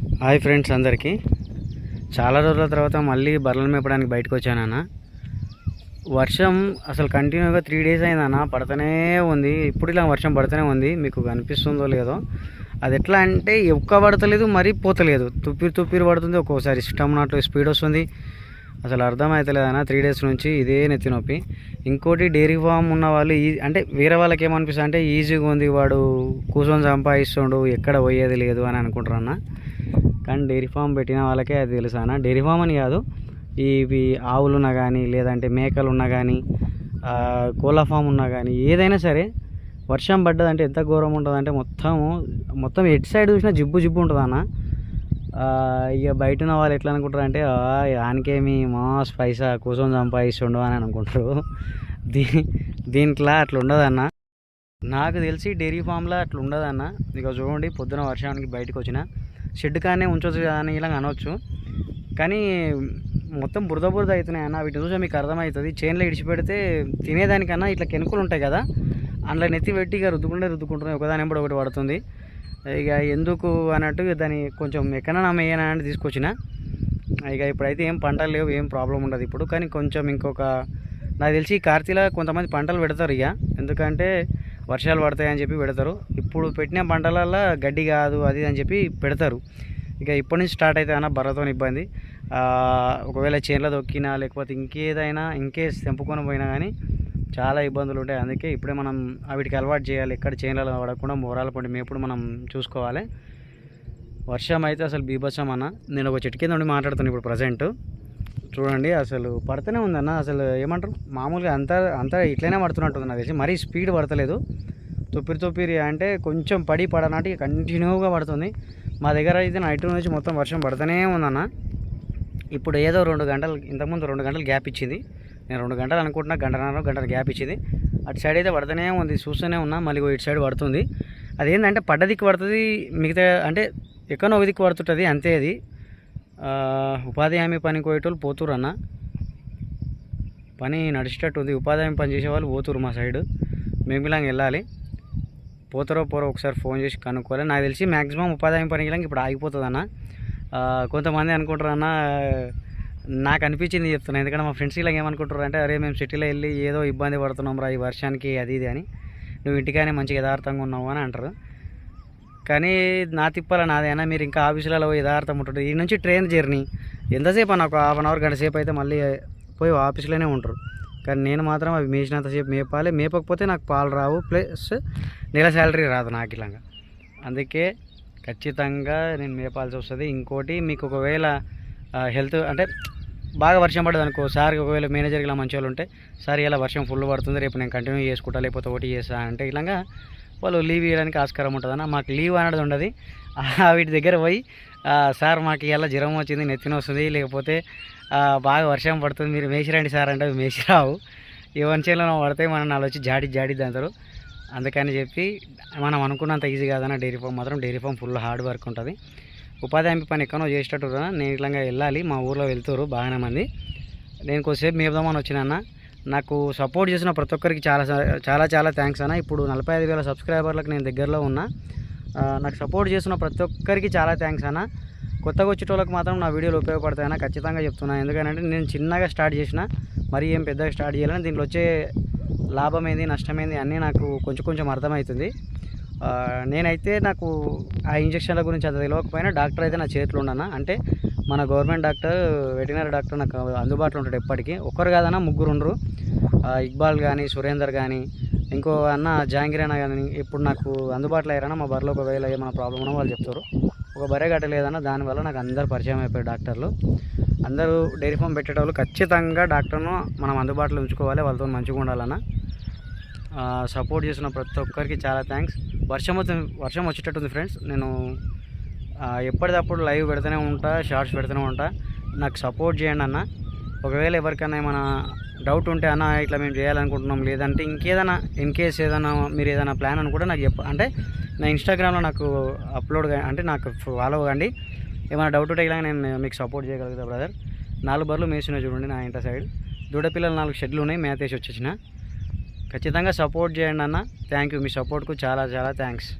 Hi friends అందరికీ. చాలా రోజుల తర్వాత మళ్ళీ బర్రెలు మేపడానికి బయటకు వచ్చానన్న వర్షం అసలు కంటిన్యూగా త్రీ డేస్ అయిందన్న పడుతూనే ఉంది. ఇప్పుడు ఇలా వర్షం పడుతూనే ఉంది మీకు కనిపిస్తుందో లేదో. అది ఎట్లా అంటే ఎక్కువ పడతలేదు మరీ పోతలేదు. తుప్పిరి తుప్పిరి పడుతుంది ఒక్కోసారి ఇష్టం నాట్లు స్పీడ్ వస్తుంది. అసలు అర్థమవుతలేదన్నా త్రీ డేస్ నుంచి ఇదే నెత్తి నొప్పి. ఇంకోటి డైరీ ఫామ్ ఉన్న వాళ్ళు ఈ అంటే వేరే వాళ్ళకి ఏమనిపిస్తుంది అంటే ఈజీగా ఉంది వాడు కూర్చొని సంపాదిస్తుండు ఎక్కడ పోయేది లేదు అని అనుకుంటారన్నా కానీ డైరీ ఫామ్ పెట్టిన వాళ్ళకే అది తెలుసు అన్న. డైరీ ఫామ్ అని కాదు ఇవి ఆవులు ఉన్నా కానీ లేదంటే మేకలు ఉన్నా కానీ కోళ్ళ ఫామ్ ఉన్నా కానీ ఏదైనా సరే వర్షం పడ్డదంటే ఎంత ఘోరం ఉంటుందంటే మొత్తము మొత్తం ఎటు సైడ్ చూసినా జిబ్బు జిబ్బు ఉంటుంది అన్న. ఇక బయట ఉన్న వాళ్ళు ఎట్లా అనుకుంటారు అంటే ఆయనకేమి మాస్ పైసా కూర్చొని సంపాదిస్తుండు అని అనుకుంటారు. దీ దీంట్లో అట్లా ఉండదన్న నాకు తెలిసి డైరీ ఫామ్లో అట్లా ఉండదన్న ఇక చూడండి పొద్దున వర్షానికి బయటకు వచ్చిన. షెడ్ కానీ ఉంచవచ్చు కదా అని ఇలా అనవచ్చు కానీ మొత్తం బురద బురద అవుతున్నాయి అన్న వీటిని చూసే మీకు అర్థమవుతుంది. చేనులో ఇడిచిపెడితే తినేదానికన్నా ఇట్లా కెనుకలు ఉంటాయి కదా అందులో నెత్తి పెట్టి ఇక రుద్దుకుంటే రుద్దుకుంటున్నాయి. ఒకదాని కూడా ఒకటి పడుతుంది. ఇక ఎందుకు అన్నట్టు దాన్ని కొంచెం ఎక్కడన్నా మేయనా అని తీసుకొచ్చిన. ఇక ఇప్పుడైతే ఏం పంటలు లేవు ఏం ప్రాబ్లం ఉండదు ఇప్పుడు. కానీ కొంచెం ఇంకొక నాకు తెలిసి కార్తీలో కొంతమంది పంటలు పెడతారు ఇక. ఎందుకంటే వర్షాలు పడతాయని చెప్పి పెడతారు. ఇప్పుడు పెట్టిన పంటలల్లో గడ్డి కాదు అది అని చెప్పి పెడతారు. ఇక ఇప్పటి నుంచి స్టార్ట్ అయితే అన్న బర్రతో ఇబ్బంది. ఒకవేళ చేనులో దొక్కినా లేకపోతే ఇంకేదైనా ఇంకేస్ తెంపుకొని పోయినా కానీ చాలా ఇబ్బందులు ఉంటాయి అందుకే ఇప్పుడే మనం వీటికి అలవాటు చేయాలి. ఎక్కడ చేనులలో పడకుండా మోరాల పండి మేపుడు మనం చూసుకోవాలి. వర్షం అయితే అసలు బీభత్సం అన్న. నేను ఒక చెట్టు కింద ఉండి మాట్లాడుతున్నాను ఇప్పుడు ప్రజెంట్. చూడండి అసలు పడుతూనే ఉందన్న. అసలు ఏమంటారు? మామూలుగా అంతా అంతా ఇట్లనే పడుతున్నట్టుంది నాకు తెలిసి. మరీ స్పీడ్ పడతలేదు. తుప్పిరి తొప్పిరి అంటే కొంచెం పడి పడనాటి కంటిన్యూగా పడుతుంది. మా దగ్గర అయితే నైట్ నుంచి మొత్తం వర్షం పడుతూనే ఉందన్న. ఇప్పుడు ఏదో రెండు గంటలు ఇంతకుముందు రెండు గంటలు గ్యాప్ ఇచ్చింది. నేను రెండు గంటలు అనుకుంటున్నా గంటన్నర గంటల గ్యాప్ ఇచ్చింది. అటు సైడ్ అయితే పడుతూనే ఉంది చూస్తూనే ఉన్నా. మళ్ళీ ఇటు సైడ్ పడుతుంది. అదేంటంటే పడ్డ దిక్కు పడుతుంది మిగతా అంటే ఎక్కడో ఒక దిక్కు పడుతుంటుంది అంతే అది. ఉపాధి హామీ పనికి పోయేటోళ్ళు పోతురు అన్న. పని నడిచేటట్టు ఉంది ఉపాధి హామీ పని చేసేవాళ్ళు పోతురు మా సైడ్. మేము ఇలాగ వెళ్ళాలి. పోతారో పోరో ఒకసారి ఫోన్ చేసి కనుక్కోవాలి. నాకు తెలిసి మ్యాక్సిమం ఉపాధి హామీ పనికి ఇప్పుడు ఆగిపోతుంది అన్న. కొంతమంది అనుకుంటారు అన్న నాకు అనిపించింది చెప్తున్నాను ఎందుకంటే మా ఫ్రెండ్స్ ఇలా ఏమనుకుంటారు అంటే అరే మేము సిటీలో వెళ్ళి ఏదో ఇబ్బంది పడుతున్నాం రా ఈ వర్షానికి అది ఇది అని. నువ్వు ఇంటికానే మంచిగా యథార్థంగా ఉన్నావు అని అంటారు. కానీ నా తిప్పాల నాదేనా మీరు ఇంకా ఆఫీసులలో యథార్థం ఉంటుంది ఈ నుంచి ట్రైన్ జర్నీ. ఎంతసేపు అన్న? ఒక హాఫ్ అన్ అవర్ గంట సేపు అయితే మళ్ళీ పోయి ఆఫీస్లోనే ఉంటారు కానీ నేను మాత్రం అవి మేసినంతసేపు మేపాలి. మేపకపోతే నాకు పాలు రావు. ప్లస్ నెల శాలరీ రాదు నాకు ఇలాగా. అందుకే ఖచ్చితంగా నేను మేపాల్సి వస్తుంది. ఇంకోటి మీకు ఒకవేళ హెల్త్ అంటే బాగా వర్షం పడదు అనుకో సార్ ఒకవేళ మేనేజర్కి ఇలా మంచి వాళ్ళు ఉంటే సార్ ఇలా వర్షం ఫుల్ పడుతుంది రేపు నేను కంటిన్యూ చేసుకుంటా లేకపోతే ఒకటి చేస్తా అంటే ఇలాగా వాళ్ళు లీవ్ ఇవ్వడానికి ఆస్కారం ఉంటుందన్న. మాకు లీవ్ అనేది ఉండదు. వీటి దగ్గర పోయి సార్ మాకు ఇలా జ్వరం వచ్చింది నెత్తిన వస్తుంది లేకపోతే బాగా వర్షం పడుతుంది మీరు మేసిరండి సార్ అంటే మేసిరావు. రావు ఈ వంచేలో పడితే మనం నాలో వచ్చి జాడి జాడి అంటారు అందుకని చెప్పి మనం అనుకున్నంత ఈజీ కాదన్న. డైరీ ఫామ్ మాత్రం dairy farm full hard work ఉంటుంది. ఉపాధి హామీ పని ఎక్కడో చేసేటట్టు నేను ఇట్లా వెళ్ళాలి మా ఊర్లో వెళ్తారు బాగానే మంది. నేను కొద్దిసేపు మేపుదామని వచ్చినన్నా నాకు సపోర్ట్ చేసిన ప్రతి ఒక్కరికి చాలా చాలా చాలా థ్యాంక్స్ అన్న. ఇప్పుడు నలభై ఐదు వేల సబ్స్క్రైబర్లకు నేను దగ్గరలో ఉన్నా. నాకు సపోర్ట్ చేసిన ప్రతి ఒక్కరికి చాలా థ్యాంక్స్ అన్న. కొత్తగా వచ్చేటోళ్ళకి మాత్రం నా వీడియోలు ఉపయోగపడతాయని ఖచ్చితంగా చెప్తున్నాను ఎందుకంటే నేను చిన్నగా స్టార్ట్ చేసిన మరీ ఏం పెద్దగా స్టార్ట్ చేయాలని దీంట్లో వచ్చే లాభం ఏంది నష్టమైంది అన్నీ నాకు కొంచెం కొంచెం అర్థమవుతుంది. నేనైతే నాకు ఆ ఇంజక్షన్ల గురించి అంత తెలియకపోయినా డాక్టర్ అయితే నా చేతిలో ఉండనా అంటే మన గవర్నమెంట్ డాక్టర్ వెటనరీ డాక్టర్ నాకు అందుబాటులో ఉంటాడు ఎప్పటికీ. ఒక్కరు కాదన్నా ముగ్గురు ఉండరు. ఇక్బాల్ కానీ సురేందర్ కానీ ఇంకో అన్న జాంగీర్ అన్న కానీ ఇప్పుడు నాకు అందుబాటులో అయ్యారన్నా మా బర్రెలో ఒకవేళ ఏమైనా ప్రాబ్లం ఉన్నా వాళ్ళు చెప్తారు. ఒక బర్రె కట్టలేదన్న దానివల్ల నాకు అందరు పరిచయం అయిపోయారు డాక్టర్లు. అందరూ డైరీ ఫామ్ పెట్టేటోళ్ళు ఖచ్చితంగా డాక్టర్ను మనం అందుబాటులో ఉంచుకోవాలి వాళ్ళతో మంచిగా ఉండాలన్నా. సపోర్ట్ చేసిన ప్రతి ఒక్కరికి చాలా థ్యాంక్స్. వర్షం వచ్చి వర్షం వచ్చేటట్టుంది ఫ్రెండ్స్. నేను ఎప్పటికప్పుడు లైవ్ పెడుతూనే ఉంటా షార్ట్స్ పెడుతూనే ఉంటా. నాకు సపోర్ట్ చేయండి అన్న. ఒకవేళ ఎవరికైనా ఏమైనా డౌట్ ఉంటే అన్న ఇట్లా మేము చేయాలనుకుంటున్నాం లేదంటే ఇంకేదైనా ఇన్ కేస్ ఏదైనా మీరు ఏదైనా ప్లాన్ అని కూడా నాకు చెప్ప అంటే నా ఇన్స్టాగ్రామ్లో నాకు అప్లోడ్ అంటే నాకు ఫాలో కండి ఏమైనా డౌట్ ఉంటే ఇలా నేను మీకు సపోర్ట్ చేయగలుగుతా బ్రదర్. నాలుగు బర్లు మేసిన చూడండి నా ఇంట సైడ్. దూడపిల్లలు నాలుగు షెడ్లు ఉన్నాయి మేతేసి వచ్చేసిన. ఖచ్చితంగా సపోర్ట్ చేయండి అన్న. Thank you. మీ సపోర్ట్కు చాలా చాలా థ్యాంక్స్.